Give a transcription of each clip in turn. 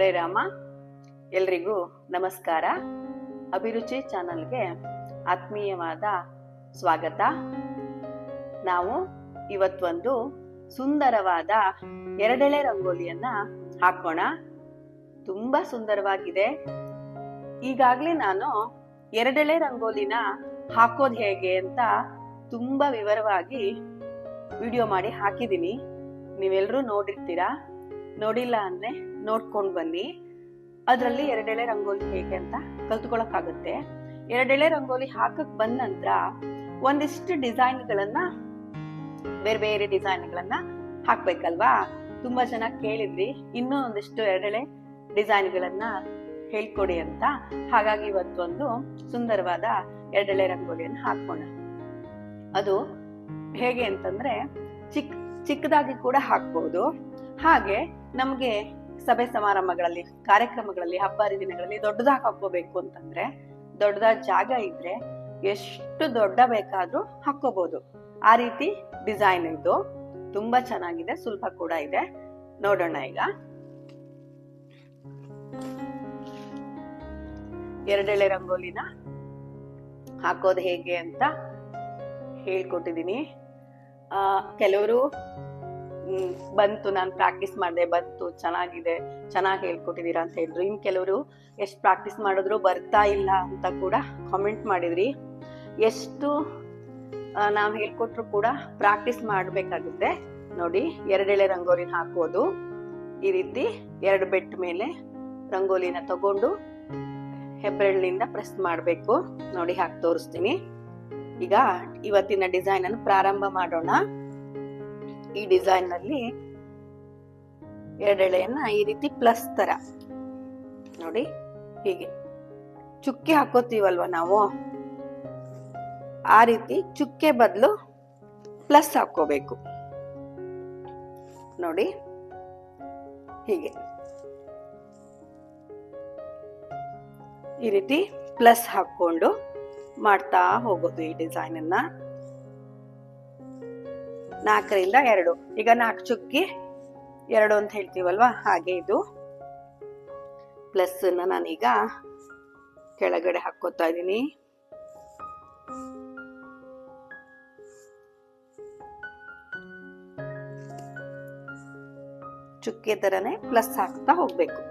ಹರೇ ರಾಮ. ಎಲ್ರಿಗೂ ನಮಸ್ಕಾರ. ಅಭಿರುಚಿ ಚಾನಲ್ಗೆ ಆತ್ಮೀಯವಾದ ಸ್ವಾಗತ. ನಾವು ಇವತ್ತೊಂದು ಸುಂದರವಾದ ಎರಡೆಳೆ ರಂಗೋಲಿಯನ್ನ ಹಾಕೋಣ. ತುಂಬಾ ಸುಂದರವಾಗಿದೆ. ಈಗಾಗಲೇ ನಾನು ಎರಡೆಳೆ ರಂಗೋಲಿನ ಹಾಕೋದು ಹೇಗೆ ಅಂತ ತುಂಬಾ ವಿವರವಾಗಿ ವಿಡಿಯೋ ಮಾಡಿ ಹಾಕಿದ್ದೀನಿ. ನೀವೆಲ್ಲರೂ ನೋಡಿರ್ತೀರಾ? ನೋಡಿಲ್ಲ ಅಂದ್ರೆ ನೋಡ್ಕೊಂಡು ಬನ್ನಿ. ಅದರಲ್ಲಿ ಎರಡೆಳೆ ರಂಗೋಲಿ ಹೇಗೆ ಅಂತ ಕಲ್ತ್ಕೊಳಕ್ಕಾಗುತ್ತೆ. ಎರಡೆಳೆ ರಂಗೋಲಿ ಹಾಕಕ್ ಬಂದ ನಂತರ ಒಂದಿಷ್ಟು ಡಿಸೈನ್ಗಳನ್ನ, ಬೇರೆ ಬೇರೆ ಡಿಸೈನ್ಗಳನ್ನ ಹಾಕ್ಬೇಕಲ್ವಾ? ತುಂಬಾ ಜನ ಕೇಳಿದ್ರಿ, ಇನ್ನೂ ಒಂದಿಷ್ಟು ಎರಡೆಳೆ ಡಿಸೈನ್ಗಳನ್ನ ಹೇಳ್ಕೊಡಿ ಅಂತ. ಹಾಗಾಗಿ ಇವತ್ತೊಂದು ಸುಂದರವಾದ ಎರಡೆಳೆ ರಂಗೋಲಿಯನ್ನು ಹಾಕೋಣ ಅದು ಹೇಗೆ ಅಂತಂದ್ರೆ ಚಿಕ್ಕ ಚಿಕ್ಕದಾಗಿ ಕೂಡ ಹಾಕ್ಬೋದು. ಹಾಗೆ ನಮ್ಗೆ ಸಭೆ ಸಮಾರಂಭಗಳಲ್ಲಿ, ಕಾರ್ಯಕ್ರಮಗಳಲ್ಲಿ ಹಬ್ಬ ಹರಿದಿನಗಳಲ್ಲಿ ದೊಡ್ಡದಾಗಿ ಹಾಕೋಬೇಕು ಅಂತಂದ್ರೆ ದೊಡ್ಡದಾದ ಜಾಗ ಇದ್ರೆ ಎಷ್ಟು ದೊಡ್ಡ ಬೇಕಾದ್ರೂ ಹಾಕೋಬಹುದು ಆ ರೀತಿ ಡಿಸೈನ್ ಇದು. ತುಂಬಾ ಚೆನ್ನಾಗಿದೆ ಸುಲಭ ಕೂಡ ಇದೆ. ನೋಡೋಣ ಈಗ. ಎರಡೆಳೆ ರಂಗೋಲಿನ ಹಾಕೋದು ಹೇಗೆ ಅಂತ ಹೇಳ್ಕೊಟ್ಟಿದ್ದೀನಿ. ಆ, ಕೆಲವರು ಬಂತು, ನಾನು ಪ್ರಾಕ್ಟೀಸ್ ಮಾಡಿದೆ, ಬಂತು, ಚೆನ್ನಾಗಿದೆ, ಚೆನ್ನಾಗಿ ಹೇಳ್ಕೊಟ್ಟಿದ್ದೀರಾ ಅಂತ ಹೇಳಿದ್ರು. ಇನ್ನು ಕೆಲವರು ಎಷ್ಟು ಪ್ರಾಕ್ಟೀಸ್ ಮಾಡಿದ್ರು ಬರ್ತಾ ಇಲ್ಲ ಅಂತ ಕೂಡ ಕಾಮೆಂಟ್ ಮಾಡಿದ್ರಿ. ಎಷ್ಟು ನಾವು ಹೇಳ್ಕೊಟ್ರು ಕೂಡ ಪ್ರಾಕ್ಟೀಸ್ ಮಾಡಬೇಕಾಗುತ್ತೆ. ನೋಡಿ, ಎರಡೆಳೆ ರಂಗೋಲಿನ ಹಾಕೋದು ಈ ರೀತಿ ಎರಡು ಬೆಟ್ಟ ಮೇಲೆ ರಂಗೋಲಿನ ತಗೊಂಡು ಹೆಬ್ಬೆರಳಿನಿಂದ ಪ್ರೆಸ್ ಮಾಡಬೇಕು. ನೋಡಿ ಹಾಕಿ ತೋರಿಸ್ತೀನಿ. ಈಗ ಇವತ್ತಿನ ಡಿಸೈನ್ ಅನ್ನು ಪ್ರಾರಂಭ ಮಾಡೋಣ. ಈ ಡಿಸೈನ್ನಲ್ಲಿ ಎರಡೆಳೆಯನ್ನ ಈ ರೀತಿ ಪ್ಲಸ್ ತರ. ನೋಡಿ, ಹೀಗೆ. ಚುಕ್ಕೆ ಹಾಕೋತೀವಲ್ವ ನಾವು? ಆ ರೀತಿ ಚುಕ್ಕೆ ಬದಲು ಪ್ಲಸ್ ಹಾಕೋಬೇಕು ನೋಡಿ, ಹೀಗೆ. ಈ ರೀತಿ ಪ್ಲಸ್ ಹಾಕೊಂಡು ಮಾಡ್ತಾ ಹೋಗೋದು ಈ ಡಿಸೈನ್ ಅನ್ನ. ನಾಲ್ಕರಿಂದ ಎರಡು. ಈಗ ನಾಲ್ಕು ಚುಕ್ಕಿ ಎರಡು ಅಂತ ಹೇಳ್ತೀವಲ್ವಾ? ಹಾಗೆ ಇದು. ಪ್ಲಸ್ ನಾನೀಗ ಕೆಳಗಡೆ ಹಾಕೋತಾ ಇದ್ದೀನಿ. ಚುಕ್ಕೆ ತರನೇ ಪ್ಲಸ್ ಹಾಕ್ತಾ ಹೋಗ್ಬೇಕು.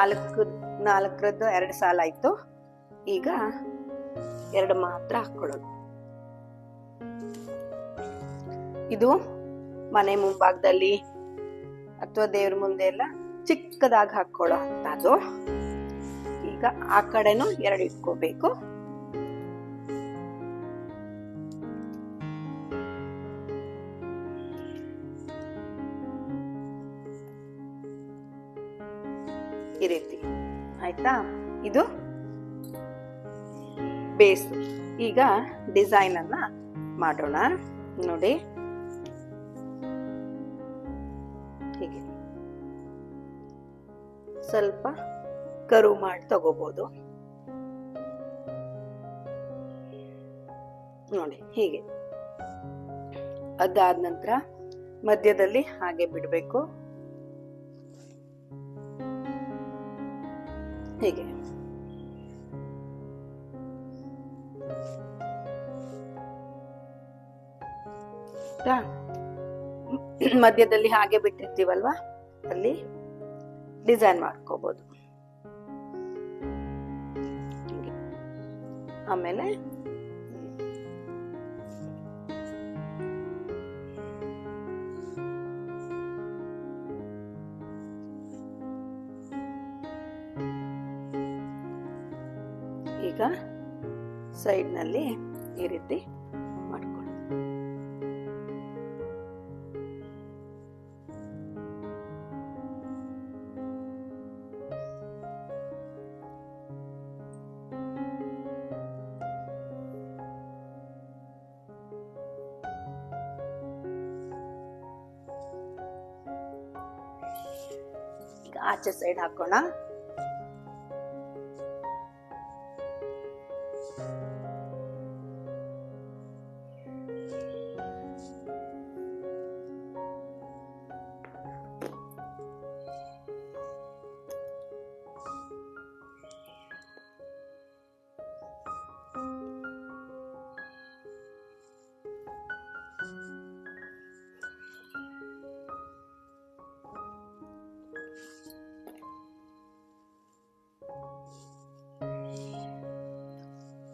ನಾಲ್ಕು ನಾಲ್ಕರದ್ದು ಎರಡು ಸಾಲ ಆಯ್ತು. ಈಗ ಎರಡು ಮಾತ್ರ ಹಾಕೊಳ್ಳೋದು ಇದು ಮನೆ ಮುಂಭಾಗದಲ್ಲಿ ಅಥವಾ ದೇವ್ರ ಮುಂದೆ ಎಲ್ಲ ಚಿಕ್ಕದಾಗಿ ಹಾಕೊಳ್ಳೋ ಅಂತದ್ದು ಈಗ ಆ ಕಡೆನೂ ಎರಡು ಇಟ್ಕೋಬೇಕು. ಆಯ್ತಾ? ಇದು ಬೇಸ್. ಈಗ ಡಿಸೈನ್ ಅನ್ನ ಮಾಡೋಣ. ನೋಡಿ. ಹೀಗೆ. ಸ್ವಲ್ಪ ಕರು ಮಾಡಿ ತಗೋಬಹುದು ನೋಡಿ, ಹೀಗೆ. ಅದಾದ ನಂತರ ಮಧ್ಯದಲ್ಲಿ ಹಾಗೆ ಬಿಡಬೇಕು. ಹೀಗೆ? ಮಧ್ಯದಲ್ಲಿ ಹಾಗೆ ಬಿಟ್ಟಿರ್ತೀವಲ್ವಾ ಅಲ್ಲಿ ಡಿಸೈನ್ ಮಾಡ್ಕೋಬಹುದು. ಆಮೇಲೆ ಸೈಡ್ನಲ್ಲಿ ಈ ರೀತಿ ಮಾಡ್ಕೊಳ್ಳಿ ಈಗ ಆಚೆ ಸೈಡ್ ಹಾಕೋಣ.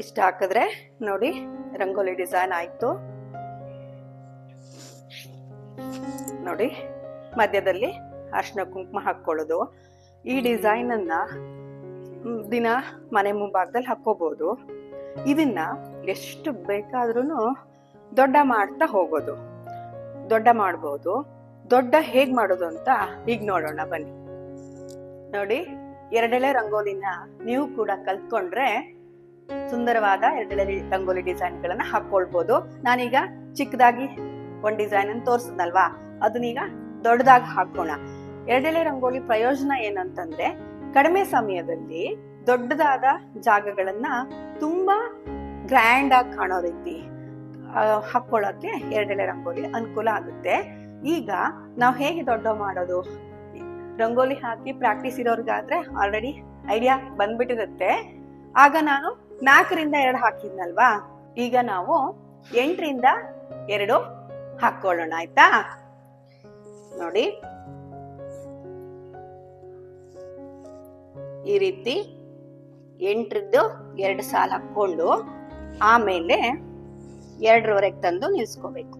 ಇಷ್ಟ ಹಾಕಿದ್ರೆ ನೋಡಿ, ರಂಗೋಲಿ ಡಿಸೈನ್ ಆಯ್ತು. ನೋಡಿ, ಮಧ್ಯದಲ್ಲಿ ಅರ್ಶಿನ ಕುಂಕುಮ ಹಾಕ್ಕೊಳ್ಳೋದು. ಈ ಡಿಸೈನ್ ಅನ್ನ ದಿನ ಮನೆ ಮುಂಭಾಗದಲ್ಲಿ ಹಾಕೋಬಹುದು ಇದನ್ನ ಎಷ್ಟು ಬೇಕಾದ್ರೂ ದೊಡ್ಡ ಮಾಡ್ತಾ ಹೋಗೋದು. ದೊಡ್ಡ ಮಾಡ್ಬೋದು. ದೊಡ್ಡ ಹೇಗ್ ಮಾಡೋದು ಅಂತ ಈಗ ನೋಡೋಣ, ಬನ್ನಿ. ನೋಡಿ, ಎರಡೆಳೆ ರಂಗೋಲಿನ ನೀವು ಕೂಡ ಕಲ್ತ್ಕೊಂಡ್ರೆ ಸುಂದರವಾದ ಎರಡೆಳೆ ರಂಗೋಲಿ ಡಿಸೈನ್ ಗಳನ್ನ ಹಾಕೊಳ್ಬಹುದು ನಾನೀಗ ಚಿಕ್ಕದಾಗಿ ಒಂದ್ ಡಿಸೈನ್ ಅನ್ನು ತೋರಿಸಿದ್ನಲ್ವಾ ಅದನ್ನೀಗ ದೊಡ್ಡದಾಗಿ ಹಾಕೋಣ. ಎರಡೆಳೆ ರಂಗೋಲಿ ಪ್ರಯೋಜನ ಏನಂತಂದ್ರೆ, ಕಡಿಮೆ ಸಮಯದಲ್ಲಿ ದೊಡ್ಡದಾದ ಜಾಗಗಳನ್ನ ತುಂಬಾ ಗ್ರ್ಯಾಂಡ್ ಆಗಿ ಕಾಣೋ ರೀತಿ ಹಾಕೊಳ್ಳೋಕೆ ಎರಡೆಳೆ ರಂಗೋಲಿ ಅನುಕೂಲ ಆಗುತ್ತೆ. ಈಗ ನಾವು ಹೇಗೆ ದೊಡ್ಡ ಮಾಡೋದು? ರಂಗೋಲಿ ಹಾಕಿ ಪ್ರಾಕ್ಟೀಸ್ ಇರೋರ್ಗಾದ್ರೆ ಆಲ್ರೆಡಿ ಐಡಿಯಾ ಬಂದ್ಬಿಟ್ಟಿರುತ್ತೆ. ಆಗ ನಾನು ನಾಲ್ಕರಿಂದ ಎರಡು ಹಾಕಿದ್ನಲ್ವಾ? ಈಗ ನಾವು ಎಂಟರಿಂದ ಎರಡು ಹಾಕೊಳ್ಳೋಣ ಆಯ್ತಾ? ನೋಡಿ. ಈ ರೀತಿ ಎಂಟರದ್ದು ಎರಡು ಸಾಲ ಹಾಕೊಂಡು ಆಮೇಲೆ ಎರಡರವರೆಗೆ ತಂದು ನಿಲ್ಸ್ಕೋಬೇಕು.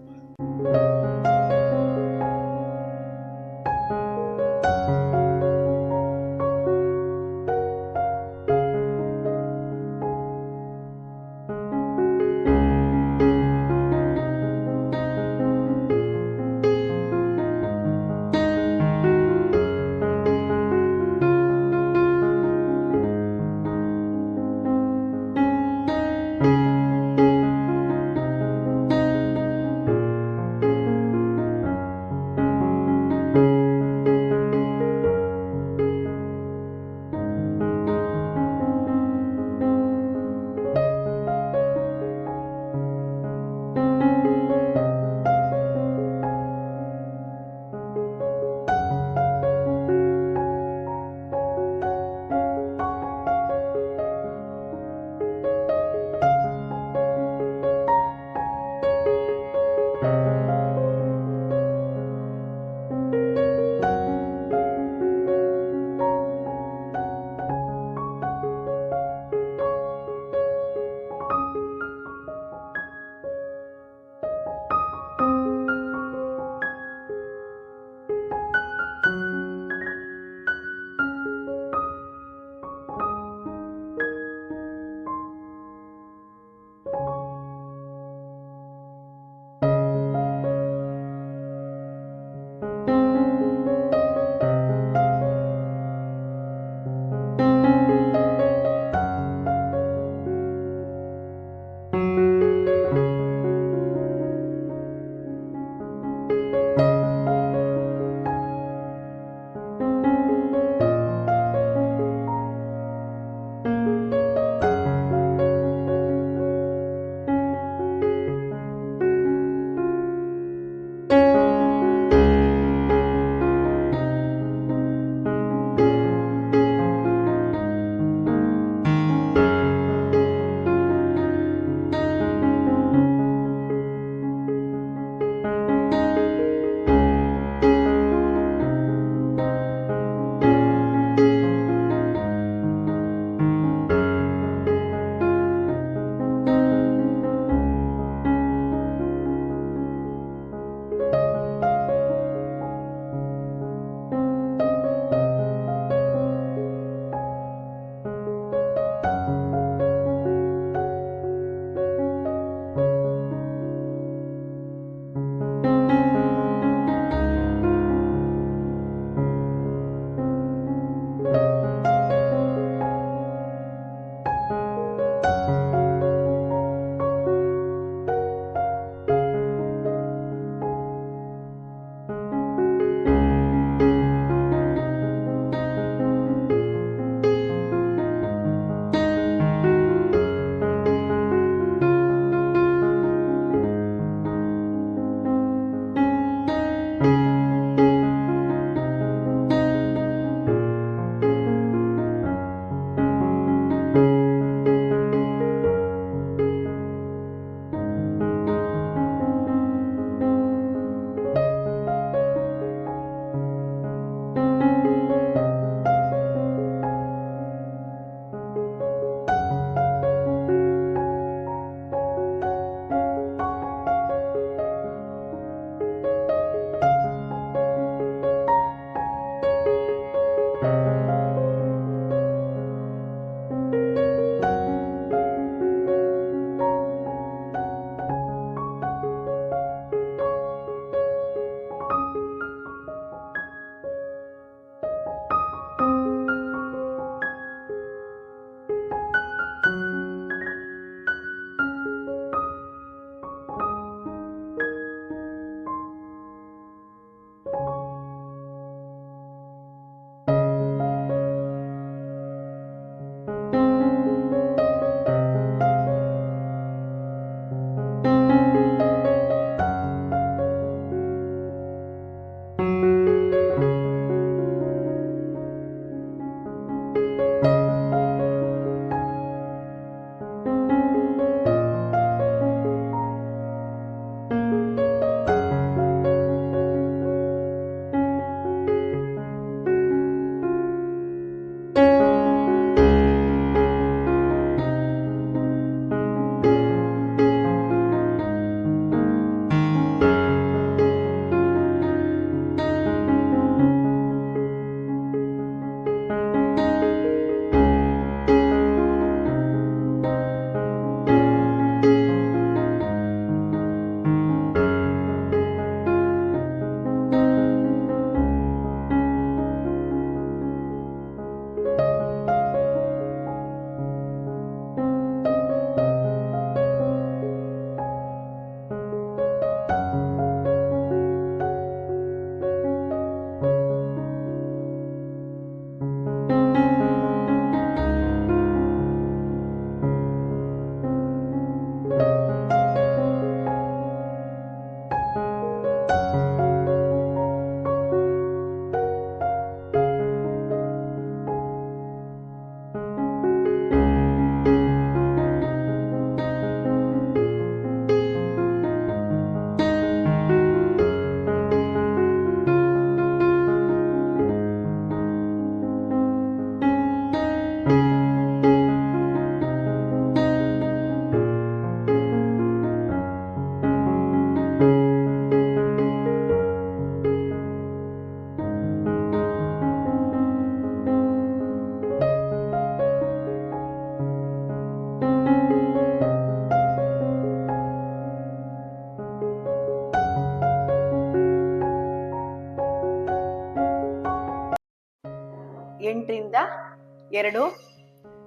ಎರಡು.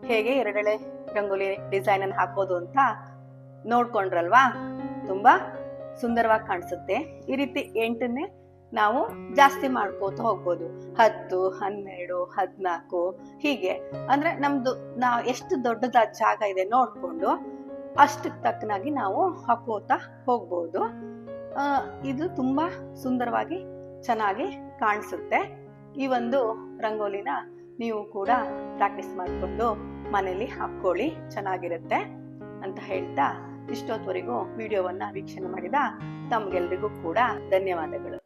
ಹೇಗೆ ಎರಡೆಳೆ ರಂಗೋಲಿ ಡಿಸೈನ್ ಅನ್ನು ಹಾಕೋದು ಅಂತ ನೋಡ್ಕೊಂಡ್ರಲ್ವಾ? ತುಂಬಾ ಸುಂದರವಾಗಿ ಕಾಣಿಸುತ್ತೆ. ಈ ರೀತಿ ಎಂಟನ್ನೇ ನಾವು ಜಾಸ್ತಿ ಮಾಡ್ಕೋತ ಹೋಗ್ಬೋದು. ಹತ್ತು, ಹನ್ನೆರಡು, ಹದಿನಾಲ್ಕು, ಹೀಗೆ. ಅಂದ್ರೆ ನಮ್ದು ನಾವು ಎಷ್ಟು ದೊಡ್ಡದಾದ ಜಾಗ ಇದೆ ನೋಡ್ಕೊಂಡು ಅಷ್ಟಕ್ಕೆ ತಕ್ಕನಾಗಿ ನಾವು ಹಾಕೋತ ಹೋಗ್ಬೋದು. ಇದು ತುಂಬಾ ಸುಂದರವಾಗಿ ಚೆನ್ನಾಗಿ ಕಾಣಿಸುತ್ತೆ. ಈ ಒಂದು ರಂಗೋಲಿನ ನೀವು ಕೂಡ ಪ್ರಾಕ್ಟೀಸ್ ಮಾಡಿಕೊಂಡು ಮನೇಲಿ ಹಾಕ್ಕೊಳ್ಳಿ, ಚೆನ್ನಾಗಿರುತ್ತೆ ಅಂತ ಹೇಳ್ತಾ ಇಷ್ಟೊತ್ತವರೆಗೂ ವಿಡಿಯೋವನ್ನ ವೀಕ್ಷಣೆ ಮಾಡಿದ ತಮ್ಗೆಲ್ರಿಗೂ ಕೂಡ ಧನ್ಯವಾದಗಳು.